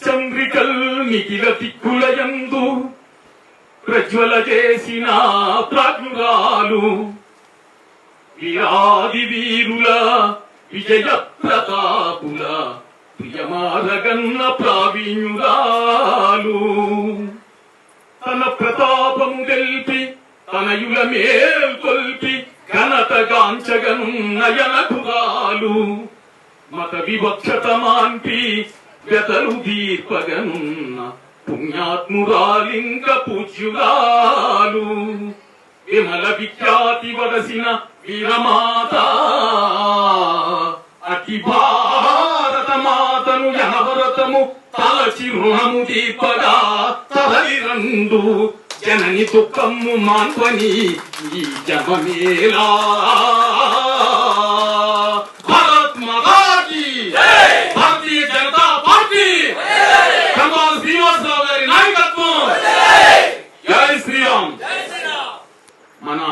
చంద్రికల్ నిఖిల దిక్కులయందు ప్రజ్వల చేసిన ప్రాజ్ఞురాలు వీరాది వీరుల విజయ ప్రతాపుల ప్రియమారగన్న ప్రావీణురాలు తన ప్రతాపము తెల్పి తనయుల మేల్కొల్పి ఘనతగాంచగనున్నయనకురాలు మత వివక్షత మాన్పి గతలు దీర్పగనున్న పుణ్యాత్మురాలింగ పూజ్యురాలు. విమల విఖ్యాతి వలసిన వీరమాత. అతి భారత మాతను యనవరతము తలచి రుణము దీపగా తలలి రండు జనని దుఃఖము మాన్వని ఈ జపమేలా భరత్ ஆனா